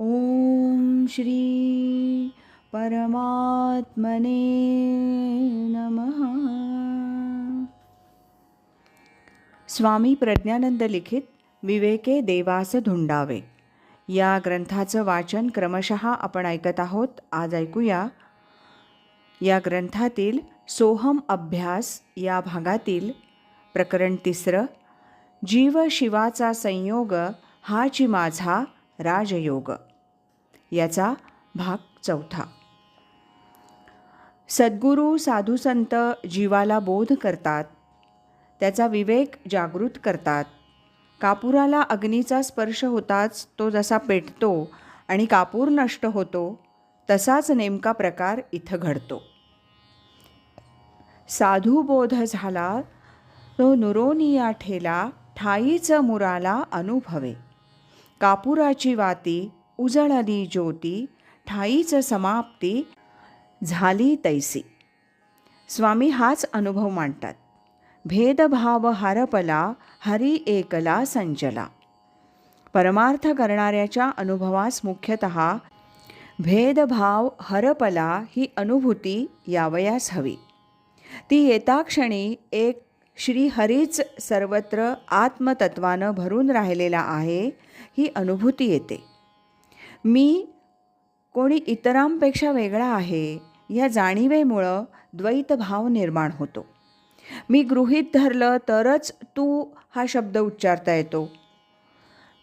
ॐ श्री परमात्मने नमः। स्वामी प्रज्ञानंद लिखित विवेके देवास धुंडावे। या ग्रंथाचं वाचन क्रमशः आपण ऐकत आहोत. आज ऐकूया. या ग्रंथातील सोहम अभ्यास या भागातील प्रकरण तिसरं जीव शिवाचा संयोग हाची माझा राजयोग. याचा भाग चौथा. सद्गुरू साधुसंत जीवाला बोध करतात. त्याचा विवेक जागृत करतात. कापुराला अग्नीचा स्पर्श होताच तो जसा पेटतो आणि कापूर नष्ट होतो तसाच नेमका प्रकार इथं घडतो. साधू बोध झाला तो नुरोनिया ठेला ठाईच मुराला अनुभवे. कापुराची वाती उजळली ज्योती ठाईच समाप्ती झाली तैसी. स्वामी हाच अनुभव मांडतात. भेदभाव हरपला हरी एकला संचला परमार्थ करणाऱ्याच्या अनुभवास मुख्यतः भेदभाव हरपला ही अनुभूती यावयास हवी. ती येता क्षणी एक श्रीहरीच सर्वत्र आत्मतत्वानं भरून राहिलेला आहे ही अनुभूती येते. मी कोणी इतरांपेक्षा वेगळा आहे या जाणीवेमुळं द्वैतभाव निर्माण होतो. मी गृहीत धरलं तरच तू हा शब्द उच्चारता येतो.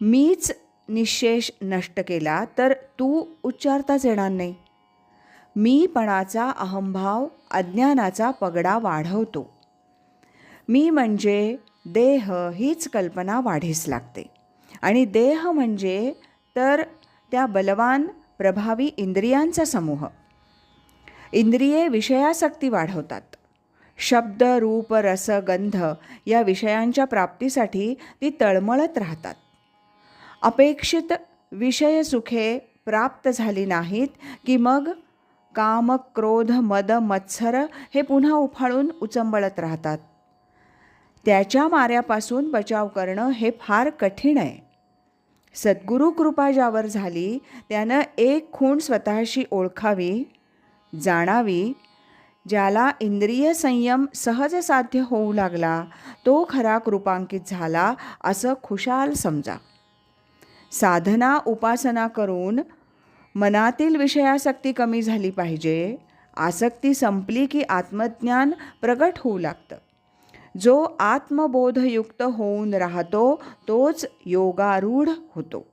मीच निशेष नष्ट केला तर तू उच्चारताच येणार नाही. मीपणाचा अहंभाव अज्ञानाचा पगडा वाढवतो. मी म्हणजे देह हीच कल्पना वाढीस लागते. आणि देह म्हणजे तर त्या बलवान प्रभावी इंद्रियांचा समूह. इंद्रिये विषयासक्ती वाढवतात. शब्द रूप रस गंध या विषयांच्या प्राप्तीसाठी ती तळमळत राहतात. अपेक्षित विषय सुखे प्राप्त झाली नाहीत की मग काम क्रोध मद मत्सर हे पुन्हा उफाळून उचंबळत राहतात. त्याच्या माऱ्यापासून बचाव करणं हे फार कठीण आहे. सद्गुरू कृपा ज्यावर झाली त्यानं एक खूण स्वतःशी ओळखावी जाणावी ज्याला इंद्रिय संयम सहज साध्य होऊ लागला तो खरा कृपांकित झाला असं खुशाल समजा. साधना उपासना करून मनातील विषयासक्ती कमी झाली पाहिजे आसक्ती संपली की आत्मज्ञान प्रगट होऊ लागतं. जो आत्मबोधयुक्त होऊन राहतो तोच योगारूढ होतो.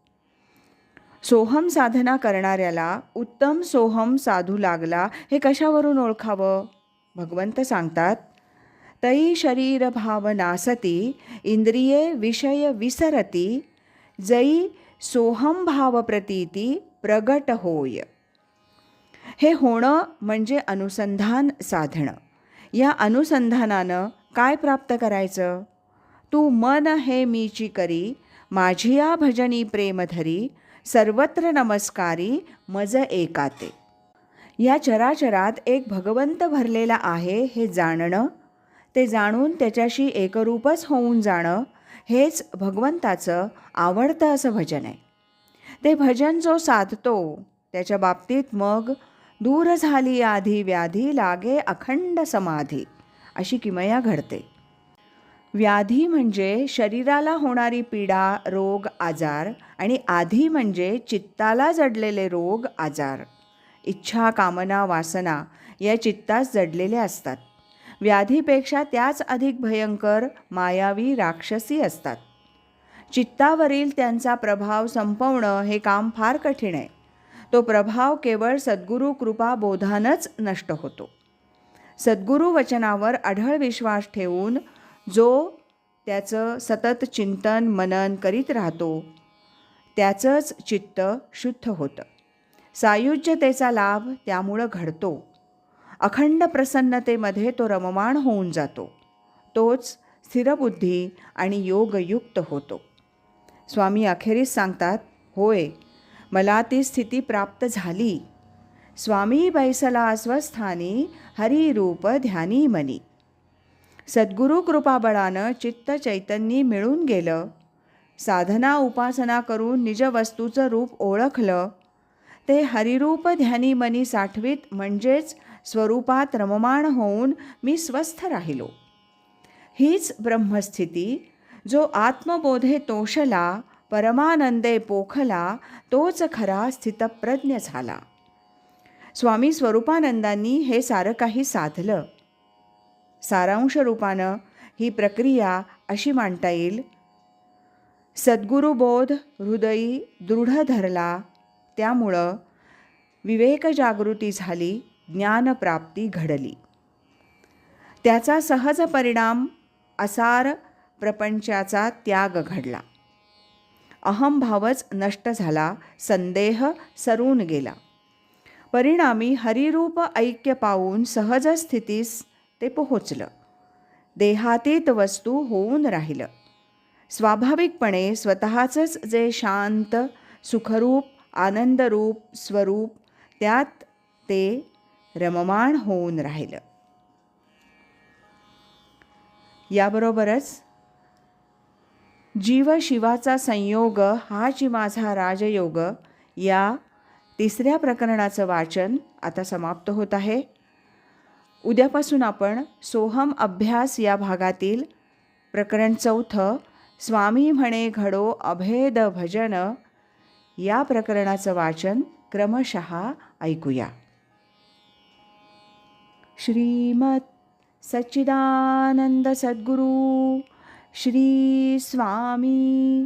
सोहम साधना करणाऱ्याला उत्तम सोहम साधू लागला हे कशावरून ओळखावं? भगवंत सांगतात तई शरीर भाव नासती इंद्रिये विषय विसरती जई सोहम भाव प्रतीती प्रगट होय. हे होणं म्हणजे अनुसंधान साधणं. या अनुसंधानानं काय प्राप्त करायचं? तू मन हे मीची करी माझिया भजनी प्रेमधरी सर्वत्र नमस्कारी मज एकाते. या चराचरात एक भगवंत भरलेला आहे हे जाणणं. ते जाणून त्याच्याशी एकरूपच होऊन जाणं हेच भगवंताचं आवडतं असं भजन आहे. ते भजन जो साधतो त्याच्या बाबतीत मग दूर झाली आधी व्याधी लागे अखंड समाधी. अशी किमया घडते. व्याधी म्हणजे शरीराला होणारी पीडा रोग आजार आणि आधी म्हणजे चित्ताला जडलेले रोग आजार. इच्छा कामना वासना या चित्तास जडलेल्या असतात. व्याधीपेक्षा त्याच अधिक भयंकर मायावी राक्षसी असतात. चित्तावरील त्यांचा प्रभाव संपवणं हे काम फार कठीण आहे. तो प्रभाव केवळ सद्गुरू कृपा बोधानच नष्ट होतो. सद्गुरू वचनावर आढळ विश्वास ठेवून जो त्याचं सतत चिंतन मनन करीत राहतो त्याचंच चित्त शुद्ध होतं. सायुज्यतेचा लाभ त्यामुळं घडतो. अखंड प्रसन्नतेमध्ये तो रममाण होऊन जातो. तोच स्थिरबुद्धी आणि योगयुक्त होतो. स्वामी अखेरीस सांगतात होय मला ती स्थिती प्राप्त झाली. स्वामी बैसला स्वस्थानी हरिरूप ध्यानी मनी सद्गुरू कृपाबळानं चित्त चैतन्य मिळून गेलं साधना उपासना करून निजवस्तूचं रूप ओळखलं ते हरिरूप ध्यानी मनी साठवीत म्हणजेच स्वरूपात रममाण होऊन मी स्वस्थ राहिलो हीच ब्रह्मस्थिती जो आत्मबोधे तोषला परमानंदे पोखला तोच खरा स्थितप्रज्ञ झाला स्वामी स्वरूपानंदांनी हे सारं काही साधलं. सारांश रूपानं ही प्रक्रिया अशी मांडता येईल. सद्गुरुबोध हृदयी दृढ धरला त्यामुळं विवेक जागृती झाली ज्ञानप्राप्ती घडली. त्याचा सहज परिणाम असार प्रपंचाचा त्याग घडला. अहंभावच नष्ट झाला संदेह सरून गेला. परिणामी हरिरूप ऐक्य पावून सहज स्थितीस ते पोहोचलं. देहातीत वस्तू होऊन राहिलं. स्वाभाविकपणे स्वतःचंच जे शांत सुखरूप आनंदरूप स्वरूप त्यात ते रममाण होऊन राहिलं. याबरोबरच जीव शिवाचा संयोग हाची माझा राजयोग या तिसऱ्या प्रकरणाचं वाचन आता समाप्त होत आहे. उद्यापासून आपण सोहम अभ्यास या भागातील प्रकरण चौथं स्वामी म्हणे घडो अभेद भजन या प्रकरणाचं वाचन क्रमशः ऐकूया. श्रीमत सच्चिदानंद सद्गुरू श्री स्वामी